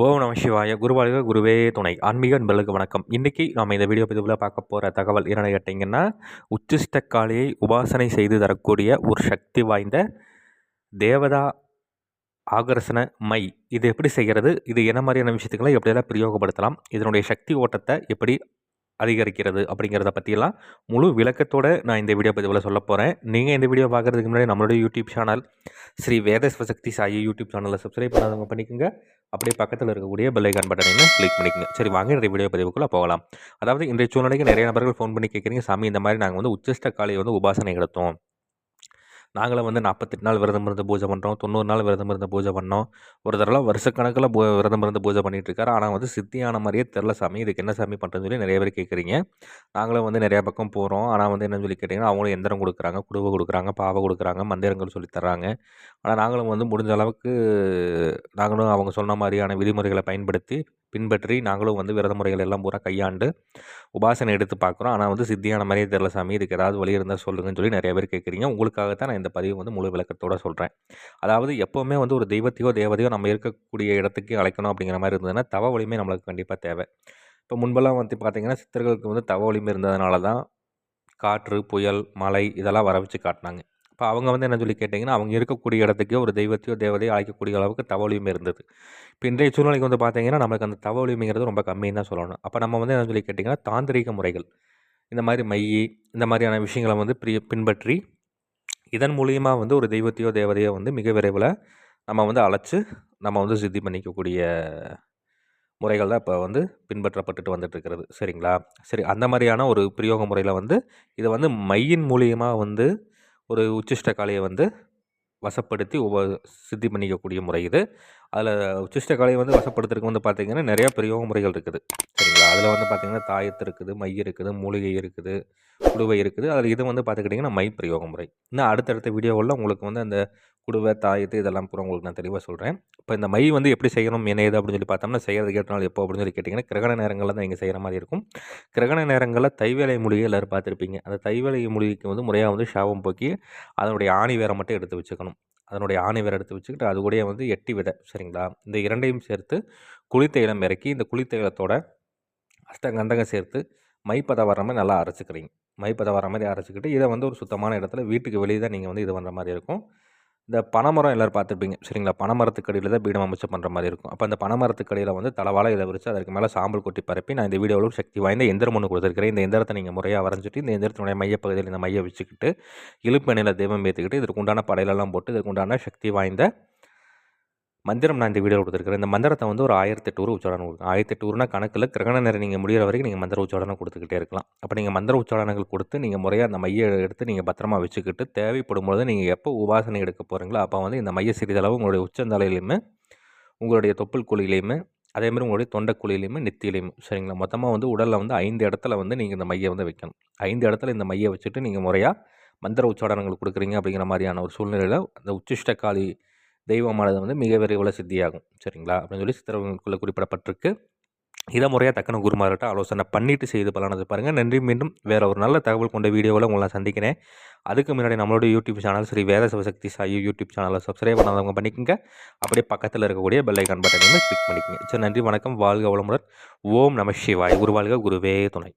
ஓம் நம சிவாய குருவாழ்க குருவே துணை. ஆன்மீக அன்பர்களுக்கு வணக்கம். இன்றைக்கி நாம் இந்த வீடியோ பதிவில் பார்க்க போகிற தகவல் என்ன கேட்டிங்கன்னா உச்சிஷ்டக்காளியை உபாசனை செய்து தரக்கூடிய ஒரு சக்தி வாய்ந்த தேவதா ஆகர்ஷண மை. இது எப்படி செய்கிறது? இது என்ன மாதிரியான விஷயத்துக்களை எப்படியெல்லாம் பிரயோகப்படுத்தலாம்? இதனுடைய சக்தி ஓட்டத்தை எப்படி அதிகரிக்கிறது அப்படிங்கிறத பற்றியெல்லாம் முழு விளக்கத்தோடு நான் இந்த வீடியோ பதிவில் சொல்ல போகிறேன் நீங்கள் இந்த வீடியோ பார்க்குறதுக்கு முன்னாடி நம்மளுடைய YouTube channel Sri Veda Sivasakthi Sai YouTube சேனலில் சப்ஸ்கிரைப் பண்ணாதவங்க பண்ணிக்கோங்க. அப்படியே பக்கத்தில் இருக்கக்கூடிய பெல்லைக்கான் பட்டனையும் கிளிக் பண்ணிக்கோங்க. சரி வாங்க இந்த வீடியோ பதிவுக்குள்ளே போகலாம். அதாவது இன்றைய சூழ்நிலைக்கு நிறைய நபர்கள் ஃபோன் பண்ணி கேட்குறீங்க சாமி இந்த மாதிரி நாங்கள் வந்து உச்சிஷ்ட காலையை வந்து உபாசனை எடுத்தோம் நாங்களும் வந்து நாற்பத்தெட்டு நாள் விரதம் இருந்து பூஜை பண்ணுறோம் தொண்ணூறு நாள் விரதம் இருந்து பூஜை பண்ணோம். ஒரு தடவை வருஷக்கணக்கில் பூ விரதம் இருந்து பூஜை பண்ணிகிட்ருக்காரு ஆனால் வந்து சித்தியான மாதிரியே தெரில சாமி. இதுக்கு என்ன சாமி பண்ணுறதுன்னு சொல்லி நிறைய பேர் கேட்குறீங்க நாங்களும் வந்து நிறையா பக்கம் போகிறோம் ஆனால் வந்து என்னன்னு சொல்லி கேட்டிங்கன்னா அவங்களும் எந்திரம் கொடுக்குறாங்க குடுவை கொடுக்குறாங்க பாவை கொடுக்குறாங்க மந்திரங்கள் சொல்லி தர்றாங்க. ஆனால் நாங்களும் வந்து முடிஞ்ச அளவுக்கு நாங்களும் அவங்க சொன்ன மாதிரியான விதிமுறைகளை பயன்படுத்தி பின்பற்றி நாங்களும் வந்து விரத முறைகள் எல்லாம் பூரா கையாண்டு உபாசனை எடுத்து பார்க்குறோம். ஆனால் வந்து சித்தியான மாதிரியே தெரில சாமி. இதுக்கு ஏதாவது வழி இருந்தால் சொல்லுங்கன்னு சொல்லி நிறைய பேர் கேட்குறீங்க உங்களுக்காகத்தான் நான் இந்த பதிவு வந்து முழு விளக்கத்தோடு சொல்கிறேன் அதாவது எப்போவுமே வந்து ஒரு தெய்வத்தையோ தேவதையோ நம்ம இருக்கக்கூடிய இடத்துக்கு அழைக்கணும் அப்படிங்கிற மாதிரி இருந்ததுன்னா தவ வலிமை நம்மளுக்கு கண்டிப்பாக தேவை. இப்போ முன்பெல்லாம் வந்து பார்த்திங்கன்னா சித்தர்களுக்கு வந்து தவ வலிமை இருந்ததுனால தான் காற்று புயல் மழை இதெல்லாம் வர வச்சு காட்டினாங்க. இப்போ அவங்க வந்து என்ன சொல்லி கேட்டிங்கன்னா அவங்க இருக்கக்கூடிய இடத்துக்கே ஒரு தெய்வத்தையோ தேவதையோ அழைக்கக்கூடிய அளவுக்கு தவளியுமே இருந்தது. இப்போ இன்றைய சூழ்நிலைக்கு வந்து பார்த்தீங்கன்னா நம்மளுக்கு அந்த தவளிமைங்கிறது ரொம்ப கம்மின்னு தான் சொல்லணும். அப்போ நம்ம வந்து என்ன சொல்லி கேட்டிங்கன்னா தாந்திரிக முறைகள். இந்த மாதிரி மையி இந்த மாதிரியான விஷயங்களை வந்து பிரிய பின்பற்றி இதன் மூலியமாக வந்து ஒரு தெய்வத்தையோ தேவதையோ வந்து மிக விரைவில் நம்ம வந்து அழைச்சி நம்ம வந்து சித்தி பண்ணிக்கக்கூடிய முறைகள் தான் இப்போ வந்து பின்பற்றப்பட்டுட்டு வந்துட்டுருக்கிறது சரிங்களா? சரி அந்த மாதிரியான ஒரு பிரயோக முறையில் வந்து இதை வந்து மையின் மூலியமாக வந்து ஒரு உச்சிஷ்ட காளியை வந்து வசப்படுத்தி ஒவ்வொரு சித்தி பண்ணிக்கக்கூடிய முறை இது. அதில் உச்சிஷ்ட கலையை வந்து வசப்படுத்துறதுக்கு வந்து பார்த்திங்கன்னா நிறையா பிரயோக முறைகள் இருக்குது. சரிங்களா? அதில் வந்து பார்த்திங்கன்னா தாயத்து இருக்குது மை இருக்குது மூலிகை இருக்குது குடுவை இருக்குது. அதில் இது வந்து பார்த்துக்கிட்டிங்கன்னா மை பிரயோக முறை. இன்னும் அடுத்தடுத்த வீடியோவில் உங்களுக்கு வந்து அந்த குடுவை தாயத்து இதெல்லாம் கூட உங்களுக்கு நான் தெளிவாக சொல்கிறேன் இப்போ இந்த மை வந்து எப்படி செய்யணும் என்ன ஏது அப்படின்னு சொல்லி பார்த்தோம்னா செய்கிறது கேட்டனால எப்போ அப்படின்னு சொல்லி கேட்டிங்கன்னா கிரகண நேரங்களில் தான் நீங்கள் செய்கிற மாதிரி இருக்கும். கிரகண நேரங்களில் தைவேலை மொழியை எல்லோரும் பார்த்துருப்பீங்க. அந்த தைவேலை மொழிக்கு வந்து முறையாக வந்து ஷாவம் போக்கி அதனுடைய ஆணி வேரை மட்டும் எடுத்து வச்சுக்கணும். அதனுடைய ஆணி வேரை எடுத்து வச்சுக்கிட்டு அது கூட வந்து எட்டி விதை சரிங்களா? இந்த இரண்டையும் சேர்த்து குளித்தைலம் இறக்கி இந்த குளித்தைலத்தோட அஷ்டகந்தகம் சேர்த்து மைப்பதை வர மாதிரி நல்லா அரைச்சிக்கிறீங்க. மைப்பதை வர மாதிரி அரைச்சிக்கிட்டு இதை வந்து ஒரு சுத்தமான இடத்துல வீட்டுக்கு வெளியே தான் நீங்கள் வந்து இது பண்ணுற மாதிரி இருக்கும். இந்த பனைமரம் எல்லோரும் பார்த்துருப்பீங்க. சரிங்களா? பனைமரத்துக்கடியில் தான் பீடம் அமைச்சு பண்ணுற மாதிரி இருக்கும். அப்போ அந்த பனைமரத்துக்கடியில் வந்து தலவாழை இதை விரிச்சு அதற்கு மேலே சாம்பல் கொட்டி பரப்பி நான் இந்த வீடியோவில் சக்தி வாய்ந்த எந்திரம் ஒன்று கொடுத்துருக்கிறேன். இந்த எந்திரத்தை நீங்கள் முறையாக வரைஞ்சிட்டு இந்த எந்திரத்தினுடைய மையப்பகுதியில் இந்த மைய வச்சுக்கிட்டு இழுப்பெண்ணில் தெய்வம் ஏற்றுக்கிட்டு இதற்கு உண்டான படையிலெல்லாம் போட்டு இதற்கு உண்டான சக்தி வாய்ந்த மந்திரம் நான் இந்த வீடியோவில் கொடுத்துருக்கிறேன். இந்த மந்திரத்தை வந்து ஒரு ஆயிரத்தி எட்டு உச்சாரணம் கொடுக்கும். ஆயிரத்தி எட்டு கணக்கில் கிரகண நேரம் நீங்கள் முடிகிற வரைக்கும் நீங்கள் மந்திர உச்சாரணம் கொடுத்துக்கிட்டே இருக்கலாம். அப்போ நீங்கள் மந்திர உச்சாரணங்கள் கொடுத்து நீங்கள் முறையாக அந்த மையை எடுத்து நீங்கள் பத்திரமா வச்சுக்கிட்டு தேவைப்படும் பொழுது நீங்கள் எப்போ உபாசனை எடுக்க போகிறீங்களோ அப்போ வந்து இந்த மைய சிறிதளவு உங்களுடைய உச்சந்தலையிலையுமே உங்களுடைய தொப்புள் குழியிலையுமே அதேமாதிரி உங்களுடைய தொண்டை குழியிலையுமே நெத்தியிலையும் சரிங்களா? மொத்தமாக வந்து உடலில் வந்து ஐந்து இடத்துல வந்து நீங்கள் இந்த மையை வந்து வைக்கணும். ஐந்து இடத்துல இந்த மையை வச்சுட்டு நீங்கள் முறையாக மந்திர உச்சாரணங்கள் கொடுக்குறீங்க அப்படிங்கிற மாதிரியான ஒரு சூழ்நிலையில் அந்த உச்சிஷ்ட காளி தெய்வமானது வந்து மிக விரைவில் சித்தியாகும். சரிங்களா? அப்படின்னு சொல்லி சித்திரவங்களுக்குள்ளே குறிப்பிடப்பட்டிருக்கு. இதை முறையாக தக்கன குருமார்கிட்ட ஆலோசனை பண்ணிவிட்டு செய்து பலனது பாருங்கள் நன்றி. மீண்டும் வேறு ஒரு நல்ல தகவல் கொண்ட வீடியோவில் உங்களை சந்திக்கிறேன். அதுக்கு முன்னாடி நம்மளோட YouTube channel Sri Veda Sivasakthi Sai YouTube சேனலை சப்ஸ்கிரைப் பண்ணாதவங்க பண்ணிக்கோங்க. அப்படியே பக்கத்தில் இருக்கக்கூடிய பெல்லைக்கான் பட்டனையுமே கிளிக் பண்ணிக்கோங்க. சரி நன்றி. வணக்கம். வாழ்க வளமுடன். ஓம் நம சிவாய். குருவாழ்க குருவே துணை.